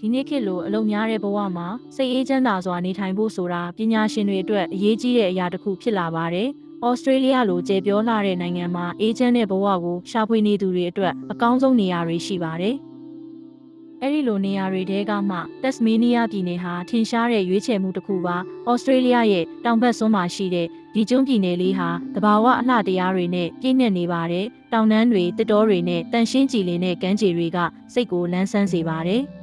ဒီနေ့ခေတ်လိုအလုံများတဲ့ဘဝမှာစိတ်အေးချမ်းသာစွာနေထိုင်ဖို့ဆိုတာပညာရှင်တွေအတွက်အရေးကြီးတဲ့အရာတစ်ခုဖြစ်လာပါတယ်။ဩစတြေးလျလိုကျေပြောလာတဲ့နိုင်ငံမှာအေးချမ်းတဲ့ဘဝကိုရှာဖွေနေသူတွေအတွက်အကောင်းဆုံးနေရာတွေရှိပါတယ်။အဲဒီလိုနေရာတွေထဲကမှတက်စမေးနီးယားပြည်နယ်ဟာထင်ရှားတဲ့ရွေးချယ်မှုတစ်ခုပါ။ဩစတြေးလျရဲ့တောင်ဘက်စွန်းမှာရှိတဲ့ဒီကျွန်းပြည်နယ်လေးဟာတဘာဝအလှတရားတွေနဲ့ပြည့်ညက်နေပါတယ်။တောင်တန်းတွေတစ်တောတွေနဲ့တန်ရှင်းကြည်လင်တဲ့ကမ်းခြေတွေကစိတ်ကိုလန်းဆန်းစေပါတယ်။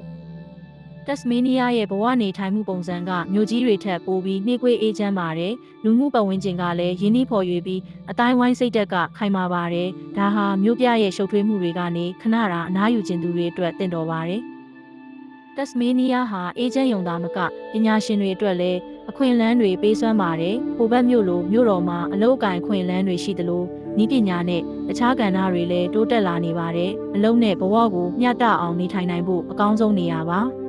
တက်စမေးနီးယားရဲ့ဘဝနေထိုင်မှုပုံစံကမြို့ကြီးတွေထက်ပိုပြီးနှေးကွေးအေးချမ်းပါတယ်။လူမှုပတ်ဝန်းကျင်ကလည်းရင်းနှီးဖော်ရွေပြီးအတိုင်းဝိုင်းစိတ်ဓာတ်ကခိုင်မာပါတယ်။ဒါဟာမြို့ပြရဲ့ရှုပ်ထွေးမှုတွေကနေခဏတာအနားယူခြင်းသူတွေအတွက်တင့်တော်ပါတယ်။တက်စမေးနီးယားဟာအေဂျင့်ယုံသားမကပညာရှင်တွေအတွက်လည်းအခွင့်အလမ်းတွေပေးစွမ်းပါတယ်။ဟိုဘက်မြို့လိုမြို့တော်မှာအလုပ်အကင်အခွင့်အလမ်းတွေရှိသလိုဤပညာနဲ့တခြားကဏ္ဍတွေလည်းတိုးတက်လာနေပါတယ်။အလုံးနဲ့ဘဝကိုမျှတအောင်နေထိုင်နိုင်ဖို့အကောင်းဆုံးနေရာပါ။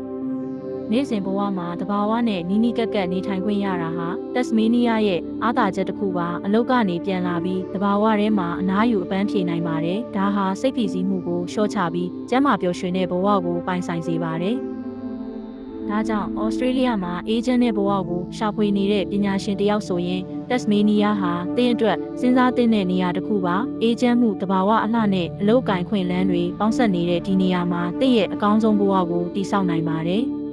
နေ့စဉ်ဘဝမှာတဘာဝနဲ့နီးနီးကပ်ကပ်နေထိုင်ခွင့်ရတာဟာတက်စမေးနီးယားရဲ့အားသာချက်တစ်ခုပါအလောက်ကနေပြန်လာပြီးတဘာဝထဲမှာအနားယူအပန်းဖြေနိုင်ပါတယ်ဒါဟာစိတ်ဖိစီးမှုကိုလျှော့ချပြီးကျန်းမာပျော်ရွှင်တဲ့ဘဝကိုပိုင်ဆိုင်စေပါတယ်ဒါကြောင့်ဩစတြေးလျမှာအေဂျင့်တဲ့ဘဝကိုရှာဖွေနေတဲ့ပညာရှင်တယောက်ဆိုရင်တက်စမေးနီးယားဟာတင်းအတွက်စဉ်းစားသင့်တဲ့နေရာတစ်ခုပါအေဂျင့်မှုတဘာဝအလှနဲ့အလောက်ကင်ခွင့်လန်းတွေပေါင်းဆက်နေတဲ့ဒီနေရာမှာတင့်ရဲ့အကောင်းဆုံးဘဝကိုတည်ဆောက်နိုင်ပါတယ်။